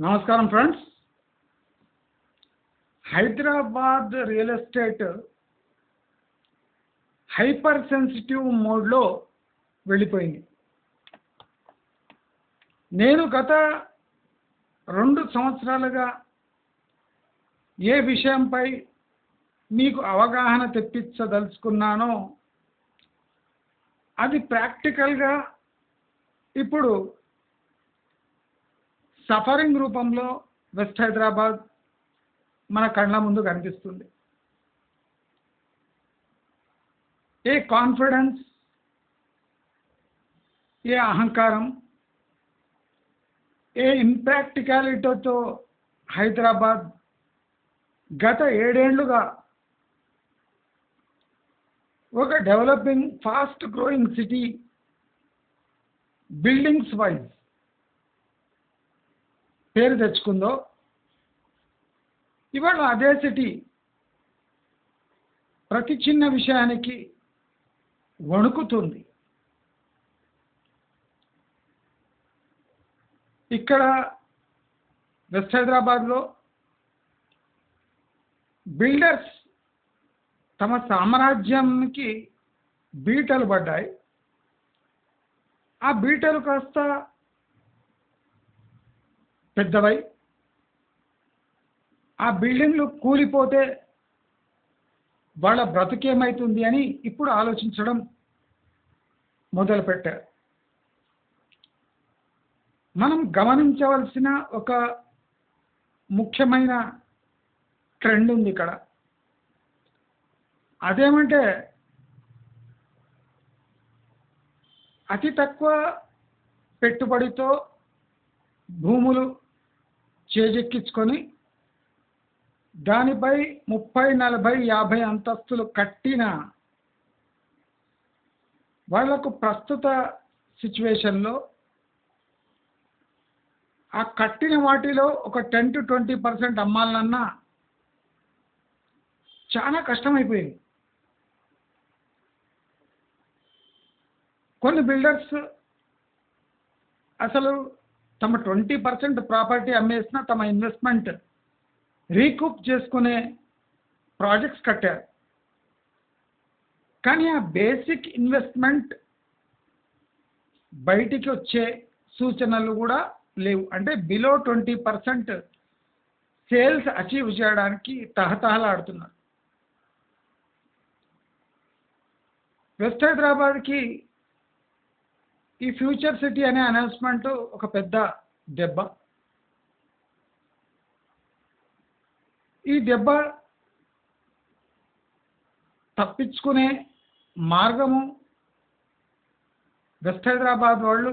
నమస్కారం friends. Hyderabad real estate hyper sensitive మోడ్లో వెళ్ళిపోయింది. నేను గత రెండు సంవత్సరాలుగా ఏ విషయంపై మీకు అవగాహన తెప్పించదలుచుకున్నానో అది ప్రాక్టికల్గా ఇప్పుడు సఫరింగ్ రూపంలో వెస్ట్ హైదరాబాద్ మన కళ్ళ ముందు కనిపిస్తుంది. ఏ కాన్ఫిడెన్స్ ఏ అహంకారం ఏ ఇంప్రాక్టికాలిటీతో హైదరాబాద్ గత ఏడేళ్ళుగా ఒక developing fast growing city buildings wise పేరు తెచ్చుకుందో. ఇవాళ అదే సిటీ ప్రతి చిన్న విషయానికి వణుకుతుంది. ఇక్కడ వెస్ట్ హైదరాబాద్లో బిల్డర్స్ తమ సామ్రాజ్యానికి బీటలు పడ్డాయి. ఆ బీటలు కాస్త పెద్దవై ఆ బిల్డింగ్లు కూలిపోతే వాళ్ళ బ్రతుకేమవుతుంది అని ఇప్పుడు ఆలోచించడం మొదలుపెట్టారు. మనం గమనించవలసిన ఒక ముఖ్యమైన ట్రెండ్ ఉంది ఇక్కడ. అదేమంటే అతి తక్కువ పెట్టుబడితో భూములు చేజెక్కించుకొని దానిపై ముప్పై నలభై యాభై అంతస్తులు కట్టిన వాళ్ళకు ప్రస్తుత సిచ్యువేషన్లో ఆ కట్టిన వాటిలో ఒక టెన్ టు ట్వంటీ పర్సెంట్ అమ్మాలన్నా చాలా కష్టమైపోయింది. కొన్ని బిల్డర్స్ అసలు తమ ట్వంటీ పర్సెంట్ ప్రాపర్టీ అమ్మేసిన తమ ఇన్వెస్ట్మెంట్ రీకూప్ చేసుకునే ప్రాజెక్ట్స్ కట్టారు. కానీ ఆ బేసిక్ ఇన్వెస్ట్మెంట్ బయటికి వచ్చే సూచనలు కూడా లేవు. అంటే below twenty percent sales achieve చేయడానికి తహతహలాడుతున్నారు. వెస్ట్ హైదరాబాద్కి ఈ ఫ్యూచర్ సిటీ అనే అనౌన్స్మెంట్ ఒక పెద్ద దెబ్బ. ఈ దెబ్బ తప్పించుకునే మార్గము వెస్ట్ హైదరాబాద్ వాళ్ళు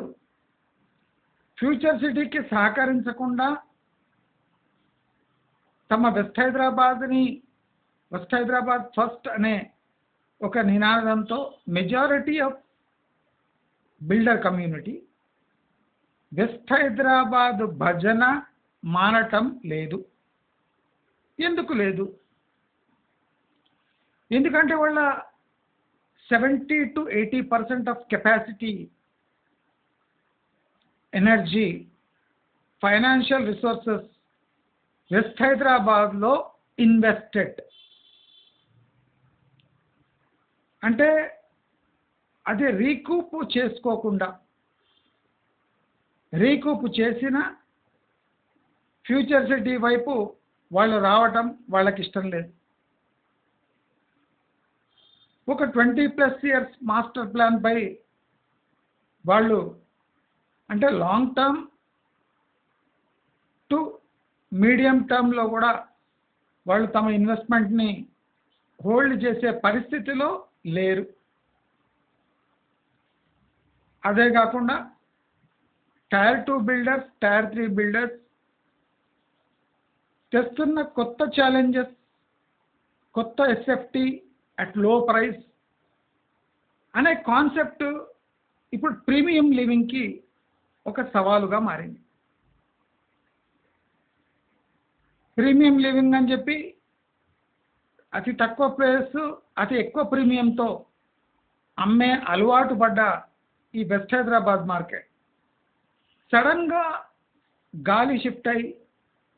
ఫ్యూచర్ సిటీకి సహకరించకుండా తమ వెస్ట్ హైదరాబాద్ని వెస్ట్ హైదరాబాద్ ఫస్ట్ అనే ఒక నినాదంతో majority of builder community. West Hyderabad భజన మానటం లేదు. ఎందుకు లేదు? ఎందుకంటే వాళ్ళ seventy to eighty percent of capacity energy financial resources west హైదరాబాద్లో ఇన్వెస్టెడ్. అంటే అదే రీకూప్ చేసుకోకుండా. రీకూప్ చేసిన ఫ్యూచర్ సిటీ వైపు వాళ్ళు రావటం వాళ్ళకి ఇష్టం లేదు. ఒక twenty plus years master plan పై వాళ్ళు అంటే లాంగ్ టర్మ్ టు మీడియం టర్మ్లో కూడా వాళ్ళు తమ ఇన్వెస్ట్మెంట్ని హోల్డ్ చేసే పరిస్థితిలో లేరు. అదే కాకుండా tier two builders tier three builders తెస్తున్న కొత్త ఛాలెంజెస్ కొత్త ఎస్ఎఫ్టీ అట్లో ప్రైస్ అనే కాన్సెప్ట్ ఇప్పుడు ప్రీమియం లివింగ్కి ఒక సవాలుగా మారింది. ప్రీమియం లివింగ్ అని చెప్పి అతి తక్కువ ప్రైస్ అతి ఎక్కువ ప్రీమియంతో అమ్మే అలవాటు పడ్డ ఈ వెస్ట్ హైదరాబాద్ మార్కెట్. సడన్గా గాలి షిఫ్ట్ అయ్యి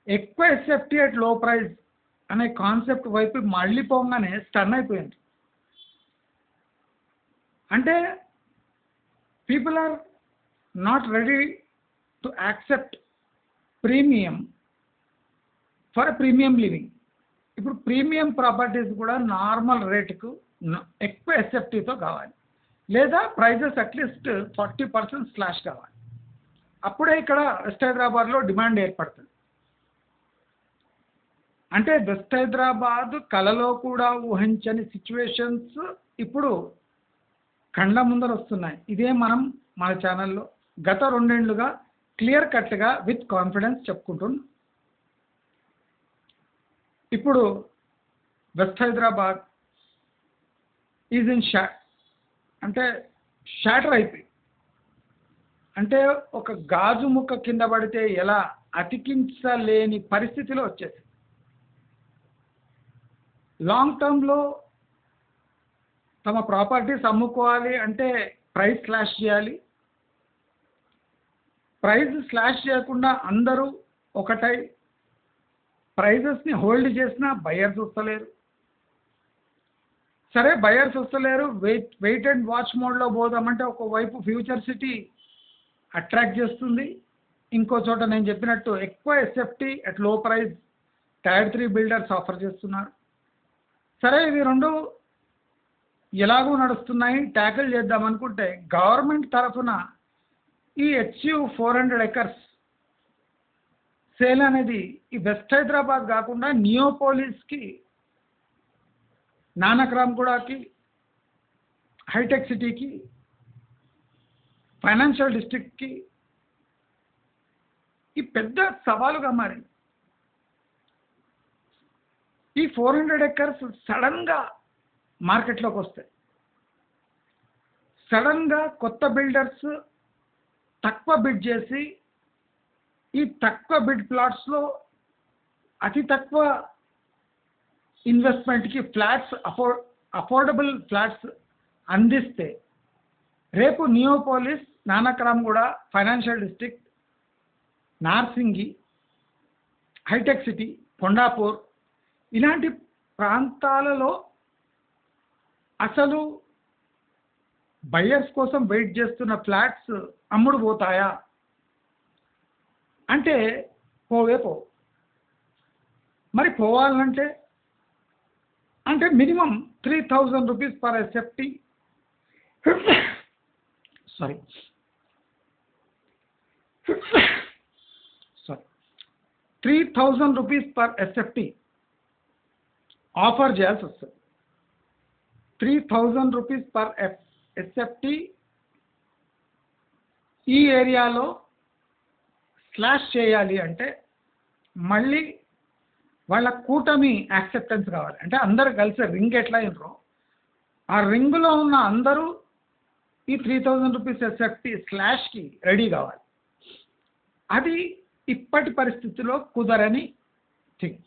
ఎక్కువ ఎస్ఎఫ్టీ అట్లో ప్రైస్ అనే కాన్సెప్ట్ వైపు మళ్ళీ పోగానే స్టన్ అయిపోయింది. అంటే people are not ready to accept premium for premium living ఇప్పుడు ప్రీమియం ప్రాపర్టీస్ కూడా నార్మల్ రేటుకు ఎక్కువ ఎస్ఎఫ్టీతో కావాలి. లేదా prices at least forty percent slash కావాలి. అప్పుడే ఇక్కడ వెస్ట్ హైదరాబాద్లో డిమాండ్ ఏర్పడుతుంది. అంటే వెస్ట్ హైదరాబాద్ కలలో కూడా ఊహించని సిచ్యువేషన్స్ ఇప్పుడు కండ్ల ముందర వస్తున్నాయి. ఇదే మనం మన ఛానల్లో గత రెండేళ్ళుగా క్లియర్ కట్గా విత్ కాన్ఫిడెన్స్ చెప్పుకుంటున్నాం. ఇప్పుడు వెస్ట్ హైదరాబాద్ ఈజ్ ఇన్ షా అంటే షాటర్ అయిపోయి. అంటే ఒక గాజు ముక్క కింద పడితే ఎలా అతికించలేని పరిస్థితిలో వచ్చేసి. లాంగ్ టర్మ్లో తమ ప్రాపర్టీస్ అమ్ముకోవాలి అంటే ప్రైస్ స్లాష్ చేయాలి. ప్రైస్ స్లాష్ చేయకుండా అందరూ ఒకటై. ప్రైజెస్ని హోల్డ్ చేసినా బయర్స్ వస్తలేరు సరే బయర్స్ వస్తలేరు. వెయిట్ వెయిట్ అండ్ వాచ్ మోడ్లో పోదామంటే ఒకవైపు ఫ్యూచర్ సిటీ అట్రాక్ట్ చేస్తుంది. ఇంకో చోట నేను చెప్పినట్టు ఎక్కువ SFT అట్లో price tier three builders offer చేస్తున్నారు. సరే ఇవి రెండు ఎలాగో నడుస్తున్నాయి. ట్యాకిల్ చేద్దాం అనుకుంటే గవర్నమెంట్ తరఫున ఈ HU four hundred acres sale అనేది ఈ వెస్ట్ హైదరాబాద్ కాకుండా నియోపోలిస్కి నానక్రామ్గూడకి హైటెక్ సిటీకి ఫైనాన్షియల్ డిస్ట్రిక్ట్కి ఈ పెద్ద సవాలుగా మారింది. ఈ ఫోర్ హండ్రెడ్ ఎకర్స్ సడన్గా మార్కెట్లోకి వస్తాయి సడన్గా కొత్త బిల్డర్స్ తక్కువ బిడ్ చేసి ఈ తక్కువ బిడ్ ప్లాట్స్లో అతి తక్కువ ఇన్వెస్ట్మెంట్కి ఫ్లాట్స్ అఫోర్ అఫోర్డబుల్ ఫ్లాట్స్ అందిస్తే రేపు నియోపోలిస్ నానక్రామ్ కూడా financial district Narsingi Hitec city Kondapur ఇలాంటి ప్రాంతాలలో అసలు బయర్స్ కోసం వెయిట్ చేస్తున్న ఫ్లాట్స్ అమ్ముడు పోతాయా? అంటే పోవే పో మరి పోవాలంటే అంటే minimum three thousand rupees per SFT sorry sorry three thousand rupees per SFT offer చేయాల్సి వస్తుంది. Three thousand rupees per F SFT ఈ ఏరియాలో స్లాష్ చేయాలి అంటే మళ్ళీ వాళ్ళ కూటమి యాక్సెప్టెన్స్ కావాలి. అంటే అందరు కలిసి రింగ్ ఎట్లా అయినరో ఆ రింగ్లో ఉన్న అందరూ ఈ త్రీ థౌజండ్ రూపీస్ ఎస్ఎఫ్టీ స్లాష్కి రెడీ కావాలి. అది ఇప్పటి పరిస్థితిలో కుదరని థింగ్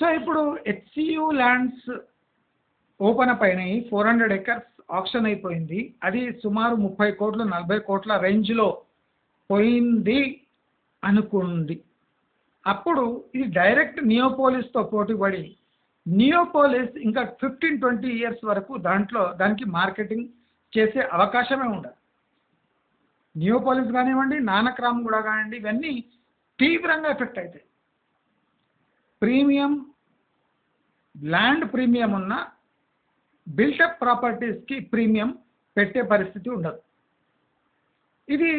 సో ఇప్పుడు హెచ్సియు ల్యాండ్స్ ఓపెన్ అప్ అయినాయి. ఫోర్ హండ్రెడ్ ఎకర్స్ ఆప్షన్ అయిపోయింది. అది సుమారు ముప్పై కోట్లు నలభై కోట్ల రేంజ్లో పోయింది అనుకుంది. అప్పుడు ఇది డైరెక్ట్ నియోపోలిస్తో పోటీపడి నియోపోలిస్ ఇంకా ఫిఫ్టీన్ ట్వంటీ ఇయర్స్ వరకు దాంట్లో దానికి మార్కెటింగ్ చేసే అవకాశమే ఉండదు. నియోపోలిస్ కానివ్వండి నానక్రామ్ కూడా కానివ్వండి ఇవన్నీ తీవ్రంగా ఎఫెక్ట్ అవుతాయి ప్రీమియం ల్యాండ్ ప్రీమియం ఉన్న బిల్టప్ ప్రాపర్టీస్కి ప్రీమియం పెట్టే పరిస్థితి ఉండదు. ఇది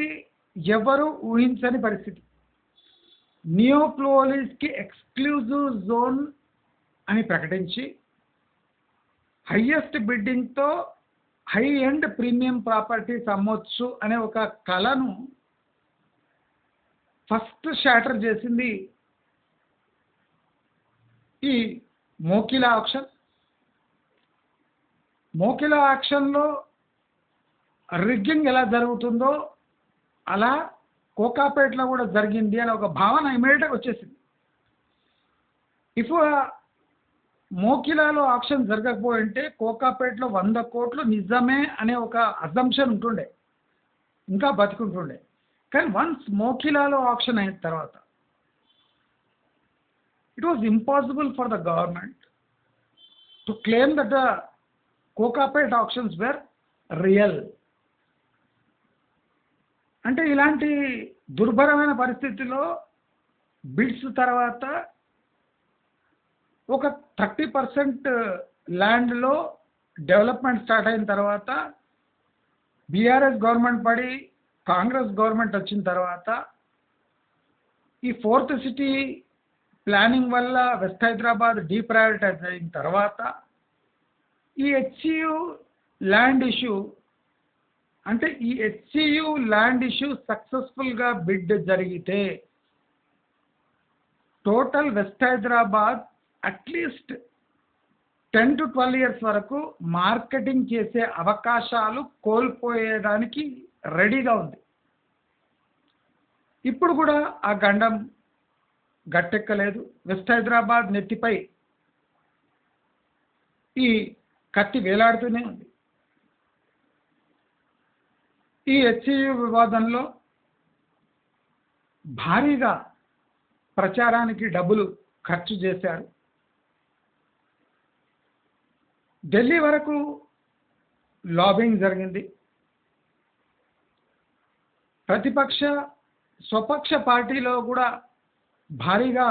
ఎవరు ఊహించని పరిస్థితి. నియోక్లోలిస్కి ఎక్స్క్లూజివ్ జోన్ అని ప్రకటించి హయ్యెస్ట్ బిడ్డింగ్తో హై ఎండ్ ప్రీమియం ప్రాపర్టీస్ అమ్మొచ్చు అనే ఒక కళను ఫస్ట్ షాటర్ చేసింది ఈ మోకిల ఆప్షన్ మోకిల ఆక్షన్లో రిగ్గింగ్ ఎలా జరుగుతుందో అలా కోకాపేటలో కూడా జరిగింది అనే ఒక భావన ఇమీడియట్గా వచ్చేసింది. ఇఫ్ uh, మోకిలాలో ఆప్షన్ జరగకపోయింటే కోకాపేటలో వంద కోట్లు నిజమే అనే ఒక అజంప్షన్ ఉంటుండే. ఇంకా బతుకుంటుండే. కానీ వన్స్ మోకిలాలో ఆప్షన్ అయిన తర్వాత it was impossible for the government to claim that Kokapet options were real. అంటే ఇలాంటి దుర్భరమైన పరిస్థితిలో బిడ్స్ తర్వాత ఒక థర్టీ పర్సెంట్ ల్యాండ్లో డెవలప్మెంట్ స్టార్ట్ అయిన తర్వాత బీఆర్ఎస్ గవర్నమెంట్ పడి కాంగ్రెస్ గవర్నమెంట్ వచ్చిన తర్వాత ఈ ఫోర్త్ సిటీ ప్లానింగ్ వల్ల వెస్ట్ హైదరాబాద్ డీప్రయారిటైజ్ అయిన తర్వాత ఈ హెచ్సియు ల్యాండ్ ఇష్యూ అంటే ఈ హెచ్సియు ల్యాండ్ ఇష్యూ సక్సెస్ఫుల్గా బిడ్ జరిగితే total west Hyderabad at least ten to twelve years వరకు మార్కెటింగ్ చేసే అవకాశాలు కోల్పోయేదానికి రెడీగా ఉంది. ఇప్పుడు కూడా ఆ గండం గట్టెక్కలేదు. వెస్ట్ హైదరాబాద్ నెత్తిపై ఈ కత్తి వేలాడుతూనే ఉంది. ఈ హెచ్ఈయు వివాదంలో భారీగా ప్రచారానికి డబ్బులు ఖర్చు చేశారు. ఢిల్లీ వరకు లాబింగ్ జరిగింది. ప్రతిపక్ష స్వపక్ష పార్టీలో కూడా భారీగా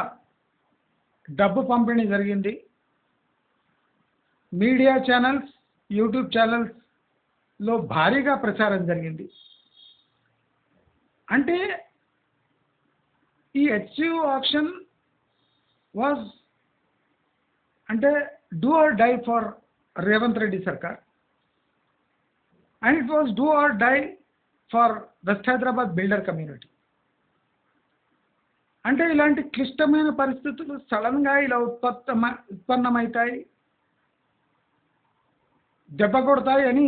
డబ్బు పంపిణీ జరిగింది. మీడియా ఛానల్స్ యూట్యూబ్ ఛానల్స్ లో భారీగా ప్రచారం జరిగింది. అంటే ఈ హెచ్యు ఆప్షన్ వాజ్ అంటే do or die for Revanth Reddy సర్కార్. And it was do or die for west Hyderabad builder community అంటే ఇలాంటి క్లిష్టమైన పరిస్థితులు సడన్గా ఇలా ఉత్పత్తమ ఉత్పన్నమవుతాయి దెబ్బ కొడతాయి అని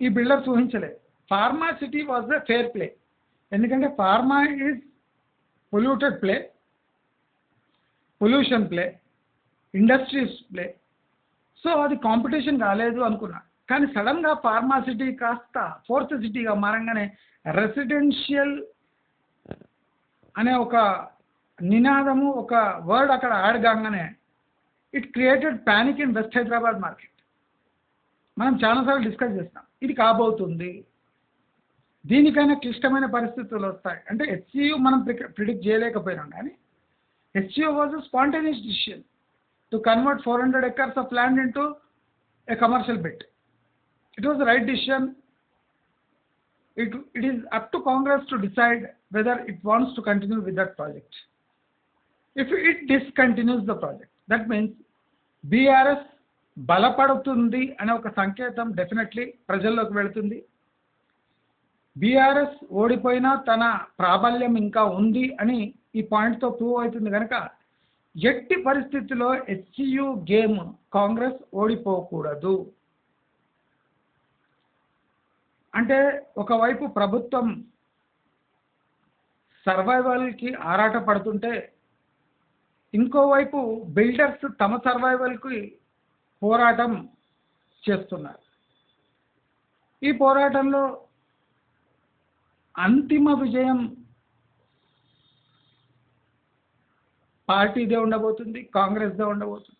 ఈ బిల్డర్స్ ఊహించలేదు pharma city was the fair play ఎందుకంటే pharma is polluted play pollution play industries play so అది కాంపిటీషన్ కాలేదు అనుకున్నా. కానీ సడన్గా ఫార్మా సిటీ కాస్త ఫోర్త్ సిటీగా మారంగానే రెసిడెన్షియల్ అనే ఒక నినాదము ఒక వర్డ్ అక్కడ యాడ్ కాగానే it created panic in west Hyderabad market మనం చాలాసార్లు డిస్కస్ చేస్తాం. ఇది కాబోతుంది. దీనికైనా క్లిష్టమైన పరిస్థితులు వస్తాయి. అంటే హెచ్సియు మనం ప్రిడిక్ట్ చేయలేకపోయినాం కానీ HCU was a spontaneous decision to convert four hundred acres of land into a commercial bit it was right decision it it is up to Congress to decide whether it wants to continue with that project if it discontinues the project that means BRS బలపడుతుంది అనే ఒక సంకేతం definitely ప్రజల్లోకి వెళుతుంది. BRS ఓడిపోయినా తన ప్రాబల్యం ఇంకా ఉంది అని ఈ పాయింట్తో ప్రూవ్ అవుతుంది కనుక ఎట్టి పరిస్థితిలో హెచ్సియు గేమ్ కాంగ్రెస్ ఓడిపోకూడదు. అంటే ఒకవైపు ప్రభుత్వం సర్వైవల్కి ఆరాట పడుతుంటే ఇంకోవైపు బిల్డర్స్ తమ సర్వైవల్కి పోరాటం చేస్తున్నారు. ఈ పోరాటంలో అంతిమ విజయం పార్టీదే ఉండబోతుంది కాంగ్రెస్దే ఉండబోతుంది.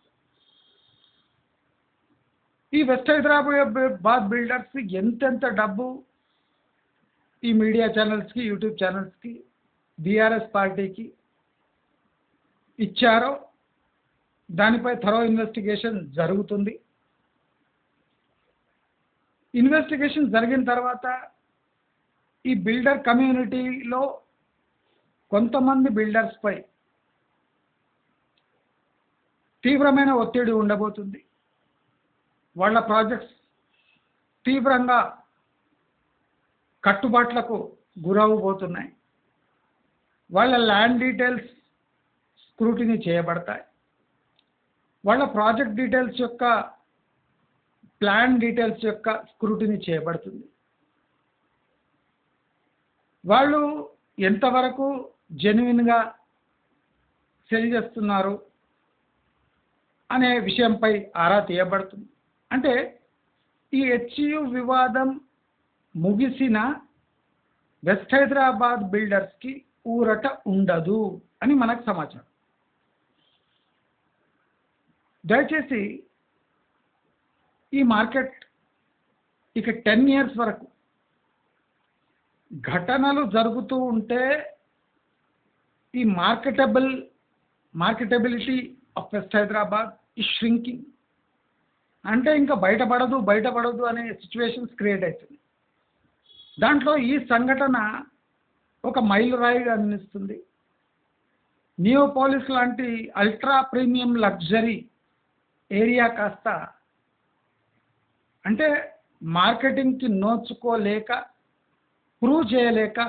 ఈ వెస్ట్ హైదరాబాద్ బిల్డర్స్ ఎంతెంత డబ్బు ఈ మీడియా ఛానల్స్కి యూట్యూబ్ ఛానల్స్కి బీఆర్ఎస్ పార్టీకి ఇచ్చారో దానిపై థరో ఇన్వెస్టిగేషన్ జరుగుతుంది. ఇన్వెస్టిగేషన్ జరిగిన తర్వాత ఈ బిల్డర్ కమ్యూనిటీలో కొంతమంది బిల్డర్స్పై తీవ్రమైన ఒత్తిడి ఉండబోతుంది. వాళ్ళ ప్రాజెక్ట్స్ తీవ్రంగా కట్టుబాట్లకు గురవబోతున్నాయి వాళ్ళ ల్యాండ్ డీటెయిల్స్ స్క్రూటినీ చేయబడతాయి. వాళ్ళ ప్రాజెక్ట్ డీటెయిల్స్ యొక్క ప్లాన్ డీటెయిల్స్ యొక్క స్క్రూటినీ చేయబడుతుంది. వాళ్ళు ఎంతవరకు జెన్యున్గా సెల్ చేస్తున్నారు అనే విషయంపై ఆరా తీయబడుతుంది. అంటే ఈ హెచ్యు వివాదం ముగిసిన వెస్ట్ హైదరాబాద్ బిల్డర్స్కి ఊరట ఉండదు అని మనకు సమాచారం. దయచేసి ఈ మార్కెట్ ఇక టెన్ ఇయర్స్ వరకు ఘటనలు జరుగుతూ ఉంటే ఈ marketable marketability of west Hyderabad ఈ ష్రింకింగ్ అంటే ఇంకా బయటపడదు బయటపడదు అనే సిచ్యువేషన్స్ క్రియేట్ అవుతుంది. దాంట్లో ఈ సంఘటన ఒక మైలురాయిగా అందిస్తుంది. నియోపాలిస్ లాంటి అల్ట్రా ప్రీమియం లగ్జరీ ఏరియా కాస్త అంటే మార్కెటింగ్కి నోచుకోలేక ప్రూవ్ చేయలేక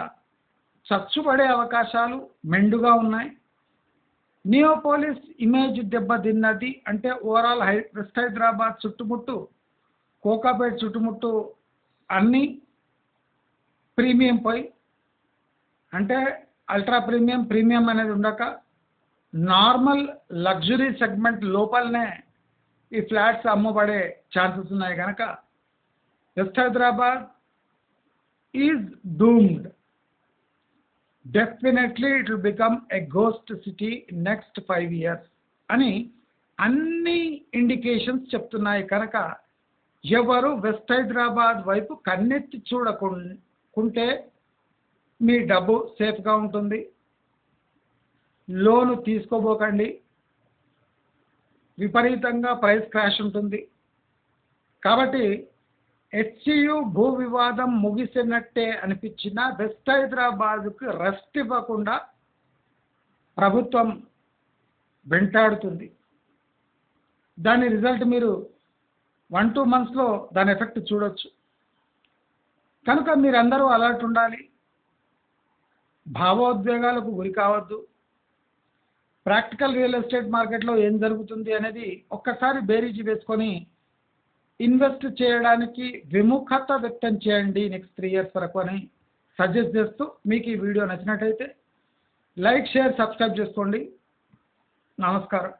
చచ్చుపడే అవకాశాలు మెండుగా ఉన్నాయి. నియోపోలిస్ ఇమేజ్ దెబ్బతిన్నది అంటే ఓవరాల్ హై వెస్ట్ హైదరాబాద్ చుట్టుముట్టు కోకాపేట్ చుట్టుముట్టు అన్నీ ప్రీమియం పోయి అంటే అల్ట్రా ప్రీమియం ప్రీమియం అనేది ఉండక నార్మల్ లగ్జరీ సెగ్మెంట్ లోపలనే ఈ ఫ్లాట్స్ అమ్మబడే ఛాన్సెస్ ఉన్నాయి కనుక west Hyderabad is doomed. Definitely it will become a ghost city next five years అని అన్ని ఇండికేషన్స్ చెప్తున్నాయి కనుక ఎవరు వెస్ట్ హైదరాబాద్ వైపు కన్నెత్తి చూడకుంటే మీ డబ్బు సేఫ్గా ఉంటుంది. లోను తీసుకోబోకండి. విపరీతంగా ప్రైస్ క్రాష్ ఉంటుంది. కాబట్టి హెచ్సియు భూ వివాదం ముగిసినట్టే అనిపించిన వెస్ట్ హైదరాబాద్కు రెస్ట్ ఇవ్వకుండా ప్రభుత్వం వెంటాడుతుంది. దాని రిజల్ట్ మీరు వన్ టూ మంత్స్లో దాని ఎఫెక్ట్ చూడొచ్చు. కనుక మీరందరూ అలర్ట్ ఉండాలి. భావోద్వేగాలకు గురి కావద్దు. ప్రాక్టికల్ రియల్ ఎస్టేట్ మార్కెట్లో ఏం జరుగుతుంది అనేది ఒక్కసారి బేరీజీ వేసుకొని ఇన్వెస్ట్ చేయడానికి విముఖత వ్యక్తం చేయండి నెక్స్ట్ త్రీ ఇయర్స్ వరకు అని సజెస్ట్ చేస్తూ మీకు ఈ వీడియో నచ్చినట్టయితే లైక్ షేర్ సబ్స్క్రైబ్ చేసుకోండి. నమస్కారం.